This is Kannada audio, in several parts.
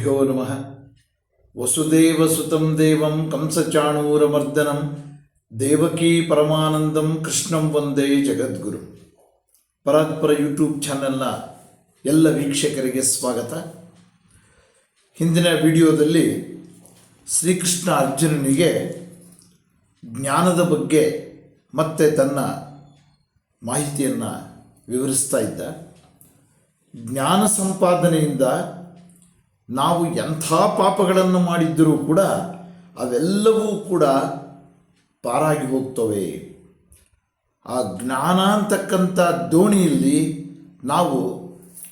ಗುರುಭ್ಯೋ ನಮಃ ವಸುದೇವಸುತಂ ದೇವಂ ಕಂಸಚಾಣೂರಮರ್ದನಂ ದೇವಕೀ ಪರಮಾನಂದಂ ಕೃಷ್ಣಂ ವಂದೇ ಜಗದ್ಗುರು ಪರಾತ್ಪರ ಯೂಟ್ಯೂಬ್ ಚಾನೆಲ್ನ ಎಲ್ಲ ವೀಕ್ಷಕರಿಗೆ ಸ್ವಾಗತ ಹಿಂದಿನ ವಿಡಿಯೋದಲ್ಲಿ ಶ್ರೀಕೃಷ್ಣ ಅರ್ಜುನನಿಗೆ ಜ್ಞಾನದ ಬಗ್ಗೆ ಮತ್ತೆ ತನ್ನ ಮಾಹಿತಿಯನ್ನು ವಿವರಿಸ್ತಾ ಇದ್ದ. ಜ್ಞಾನ ಸಂಪಾದನೆಯಿಂದ ನಾವು ಎಂಥ ಪಾಪಗಳನ್ನು ಮಾಡಿದ್ದರೂ ಕೂಡ ಅವೆಲ್ಲವೂ ಕೂಡ ಪಾರಾಗಿ ಹೋಗ್ತವೆ. ಆ ಜ್ಞಾನ ಅಂತಕ್ಕಂಥ ದೋಣಿಯಲ್ಲಿ ನಾವು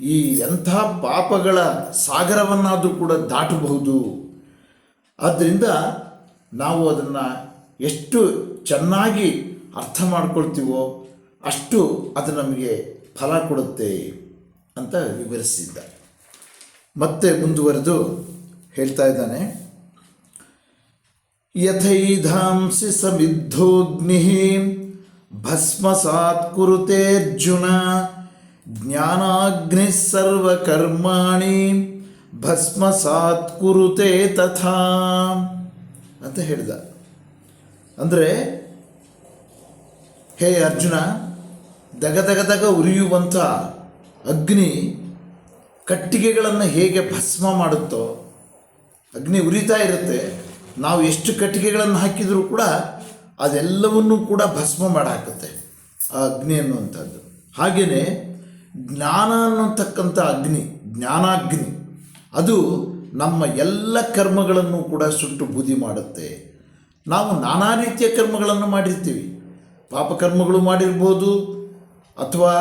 ಈ ಎಂಥ ಪಾಪಗಳ ಸಾಗರವನ್ನಾದರೂ ಕೂಡ ದಾಟಬಹುದು. ಆದ್ದರಿಂದ ನಾವು ಅದನ್ನು ಎಷ್ಟು ಚೆನ್ನಾಗಿ ಅರ್ಥ ಮಾಡ್ಕೊಳ್ತೀವೋ ಅಷ್ಟು ಅದು ನಮಗೆ ಫಲ ಕೊಡುತ್ತೆ ಅಂತ ವಿವರಿಸಿದ್ದ. ಮತ್ತೆ ಮುಂದುವರೆದು ಹೇಳ್ತಾ ಇದ್ದಾನೆ. ಯಥೈಧಾಂಸಿ ಸಮಿದ್ಧೋಗ್ನಿ ಭಸ್ಮಸಾತ್ ಕುರುತೇರ್ಜುನ ಜ್ಞಾನಾಗ್ನಿ ಸರ್ವಕರ್ಮಾಣಿ ಭಸ್ಮಸಾತ್ ಕುರುತೆ ತಥಾ ಅಂತ ಹೇಳಿದ. ಅಂದರೆ ಹೇ ಅರ್ಜುನ, ದಗದಗದಗ ದಗ ದಗ ಉರಿಯುವಂಥ ಅಗ್ನಿ ಕಟ್ಟಿಗೆಗಳನ್ನು ಹೇಗೆ ಭಸ್ಮ ಮಾಡುತ್ತೋ, ಅಗ್ನಿ ಉರಿತಾ ಇರುತ್ತೆ, ನಾವು ಎಷ್ಟು ಕಟ್ಟಿಗೆಗಳನ್ನು ಹಾಕಿದರೂ ಕೂಡ ಅದೆಲ್ಲವನ್ನೂ ಕೂಡ ಭಸ್ಮ ಮಾಡಾಕುತ್ತೆ ಆ ಅಗ್ನಿ ಅನ್ನುವಂಥದ್ದು. ಹಾಗೆಯೇ ಜ್ಞಾನ ಅನ್ನತಕ್ಕಂಥ ಅಗ್ನಿ, ಜ್ಞಾನಾಗ್ನಿ, ಅದು ನಮ್ಮ ಎಲ್ಲ ಕರ್ಮಗಳನ್ನು ಕೂಡ ಸುಟ್ಟು ಬೂದಿ ಮಾಡುತ್ತೆ. ನಾವು ನಾನಾ ರೀತಿಯ ಕರ್ಮಗಳನ್ನು ಮಾಡಿರ್ತೀವಿ. ಪಾಪಕರ್ಮಗಳು ಮಾಡಿರ್ಬೋದು, ಅಥವಾ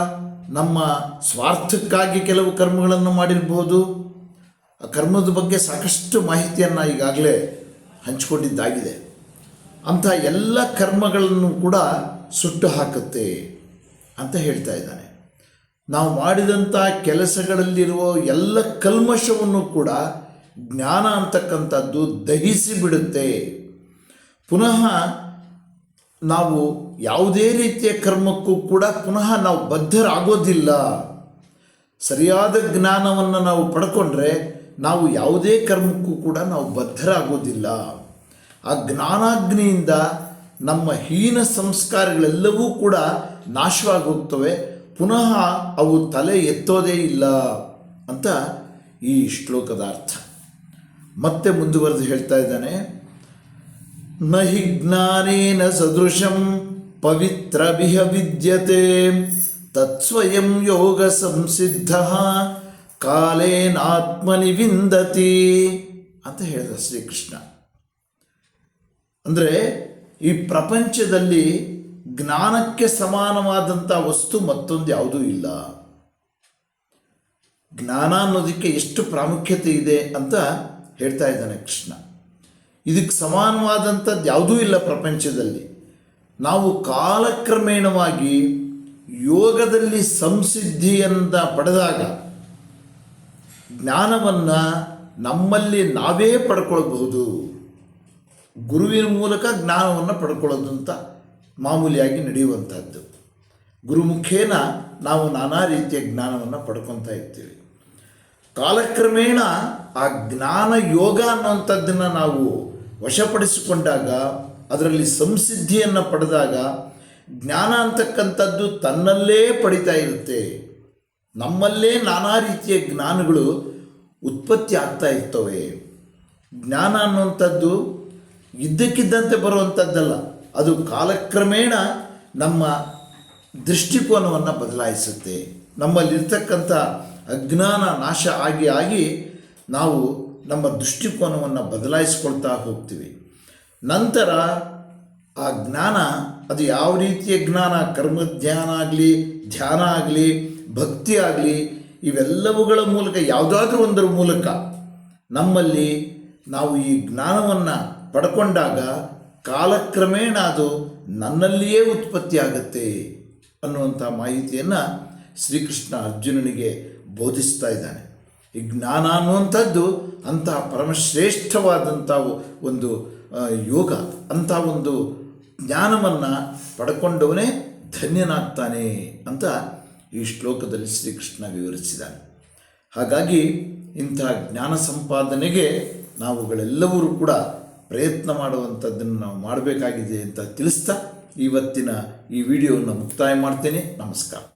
ನಮ್ಮ ಸ್ವಾರ್ಥಕ್ಕಾಗಿ ಕೆಲವು ಕರ್ಮಗಳನ್ನು ಮಾಡಿರ್ಬೋದು. ಆ ಕರ್ಮದ ಬಗ್ಗೆ ಸಾಕಷ್ಟು ಮಾಹಿತಿಯನ್ನು ಈಗಾಗಲೇ ಹಂಚಿಕೊಂಡಿದ್ದಾಗಿದೆ. ಅಂಥ ಎಲ್ಲ ಕರ್ಮಗಳನ್ನು ಕೂಡ ಸುಟ್ಟು ಹಾಕುತ್ತೆ ಅಂತ ಹೇಳ್ತಾ ಇದ್ದಾನೆ. ನಾವು ಮಾಡಿದಂಥ ಕೆಲಸಗಳಲ್ಲಿರುವ ಎಲ್ಲ ಕಲ್ಮಶವನ್ನು ಕೂಡ ಜ್ಞಾನ ಅಂತಕ್ಕಂಥದ್ದು ದಹಿಸಿ ಬಿಡುತ್ತೆ ಪುನಃ ನಾವು ಯಾವುದೇ ರೀತಿಯ ಕರ್ಮಕ್ಕೂ ಕೂಡ ಪುನಃ ನಾವು ಬದ್ಧರಾಗೋದಿಲ್ಲ. ಸರಿಯಾದ ಜ್ಞಾನವನ್ನು ನಾವು ಪಡ್ಕೊಂಡ್ರೆ ನಾವು ಯಾವುದೇ ಕರ್ಮಕ್ಕೂ ಕೂಡ ನಾವು ಬದ್ಧರಾಗೋದಿಲ್ಲ. ಆ ಜ್ಞಾನಾಗ್ನಿಯಿಂದ ನಮ್ಮ ಹೀನ ಸಂಸ್ಕಾರಗಳೆಲ್ಲವೂ ಕೂಡ ನಾಶವಾಗೋಗ್ತವೆ ಪುನಃ ಅವು ತಲೆ ಎತ್ತೋದೇ ಇಲ್ಲ ಅಂತ ಈ ಶ್ಲೋಕದ ಅರ್ಥ. ಮತ್ತೆ ಮುಂದುವರೆದು ಹೇಳ್ತಾ ಇದ್ದಾನೆ. ನ ಹಿ ಜ್ಞಾನೇನ ಸದೃಶಂ ಪವಿತ್ರಭಿಹ ವಿದ್ಯತೆ ತತ್ಸ್ವಯಂ ಯೋಗ ಸಂಸಿದ್ಧ ಕಾಲೇನಾತ್ಮನಿ ವಿಂದತಿ ಅಂತ ಹೇಳಿದ ಶ್ರೀಕೃಷ್ಣ. ಅಂದರೆ ಈ ಪ್ರಪಂಚದಲ್ಲಿ ಜ್ಞಾನಕ್ಕೆ ಸಮಾನವಾದಂಥ ವಸ್ತು ಮತ್ತೊಂದು ಯಾವುದೂ ಇಲ್ಲ. ಜ್ಞಾನ ಅನ್ನೋದಕ್ಕೆ ಎಷ್ಟು ಪ್ರಾಮುಖ್ಯತೆ ಇದೆ ಅಂತ ಹೇಳ್ತಾ ಇದ್ದಾನೆ ಕೃಷ್ಣ. ಇದಕ್ಕೆ ಸಮಾನವಾದಂಥದ್ದು ಯಾವುದೂ ಇಲ್ಲ ಪ್ರಪಂಚದಲ್ಲಿ. ನಾವು ಕಾಲಕ್ರಮೇಣವಾಗಿ ಯೋಗದಲ್ಲಿ ಸಂಸಿದ್ಧಿಯಿಂದ ಪಡೆದಾಗ ಜ್ಞಾನವನ್ನು ನಮ್ಮಲ್ಲಿ ನಾವೇ ಪಡ್ಕೊಳ್ಬಹುದು. ಗುರುವಿನ ಮೂಲಕ ಜ್ಞಾನವನ್ನು ಪಡ್ಕೊಳ್ಳೋದು ಅಂತ ಮಾಮೂಲಿಯಾಗಿ ನಡೆಯುವಂಥದ್ದು. ಗುರುಮುಖೇನ ನಾವು ನಾನಾ ರೀತಿಯ ಜ್ಞಾನವನ್ನು ಪಡ್ಕೊತಾ ಇರ್ತೀವಿ. ಕಾಲಕ್ರಮೇಣ ಆ ಜ್ಞಾನ ಯೋಗ ಅನ್ನುವಂಥದ್ದನ್ನು ನಾವು ವಶಪಡಿಸಿಕೊಂಡಾಗ, ಅದರಲ್ಲಿ ಸಂಸಿದ್ಧಿಯನ್ನು ಪಡೆದಾಗ ಜ್ಞಾನ ಅಂತಕ್ಕಂಥದ್ದು ತನ್ನಲ್ಲೇ ಪಡಿತಾ ಇರುತ್ತೆ. ನಮ್ಮಲ್ಲೇ ನಾನಾ ರೀತಿಯ ಜ್ಞಾನಗಳು ಉತ್ಪತ್ತಿ ಆಗ್ತಾ ಇರ್ತವೆ. ಜ್ಞಾನ ಅನ್ನುವಂಥದ್ದು ಇದ್ದಕ್ಕಿದ್ದಂತೆ ಬರುವಂಥದ್ದಲ್ಲ, ಅದು ಕಾಲಕ್ರಮೇಣ ನಮ್ಮ ದೃಷ್ಟಿಕೋನವನ್ನು ಬದಲಾಯಿಸುತ್ತೆ. ನಮ್ಮಲ್ಲಿರ್ತಕ್ಕಂಥ ಅಜ್ಞಾನ ನಾಶ ಆಗಿ ಆಗಿ ನಾವು ನಮ್ಮ ದೃಷ್ಟಿಕೋನವನ್ನು ಬದಲಾಯಿಸ್ಕೊಳ್ತಾ ಹೋಗ್ತೀವಿ. ನಂತರ ಆ ಜ್ಞಾನ, ಅದು ಯಾವ ರೀತಿಯ ಜ್ಞಾನ? ಕರ್ಮ ಧ್ಯಾನ ಆಗಲಿ ಧ್ಯಾನ ಆಗಲಿ, ಭಕ್ತಿ ಆಗಲಿ, ಇವೆಲ್ಲವುಗಳ ಮೂಲಕ, ಯಾವುದಾದ್ರೂ ಒಂದರ ಮೂಲಕ ನಮ್ಮಲ್ಲಿ ನಾವು ಈ ಜ್ಞಾನವನ್ನು ಪಡ್ಕೊಂಡಾಗ ಕಾಲಕ್ರಮೇಣ ಅದು ನನ್ನಲ್ಲಿಯೇ ಉತ್ಪತ್ತಿ ಆಗುತ್ತೆ ಅನ್ನುವಂಥ ಮಾಹಿತಿಯನ್ನು ಶ್ರೀಕೃಷ್ಣ ಅರ್ಜುನನಿಗೆ ಬೋಧಿಸ್ತಾ ಇದ್ದಾನೆ. ಈ ಜ್ಞಾನ ಅನ್ನುವಂಥದ್ದು ಅಂತಹ ಪರಮಶ್ರೇಷ್ಠವಾದಂಥ ಒಂದು ಯೋಗ. ಅಂಥ ಒಂದು ಜ್ಞಾನವನ್ನು ಪಡ್ಕೊಂಡವನೇ ಧನ್ಯನಾಗ್ತಾನೆ ಅಂತ ಈ ಶ್ಲೋಕದಲ್ಲಿ ಶ್ರೀಕೃಷ್ಣ ವಿವರಿಸಿದ್ದಾನೆ. ಹಾಗಾಗಿ ಇಂಥ ಜ್ಞಾನ ಸಂಪಾದನೆಗೆ ನಾವುಗಳೆಲ್ಲರೂ ಕೂಡ ಪ್ರಯತ್ನ ಮಾಡುವಂಥದ್ದನ್ನು ನಾವು ಮಾಡಬೇಕಾಗಿದೆ ಅಂತ ತಿಳಿಸ್ತಾ ಇವತ್ತಿನ ಈ ವಿಡಿಯೋವನ್ನು ಮುಕ್ತಾಯ ಮಾಡ್ತೇನೆ. ನಮಸ್ಕಾರ.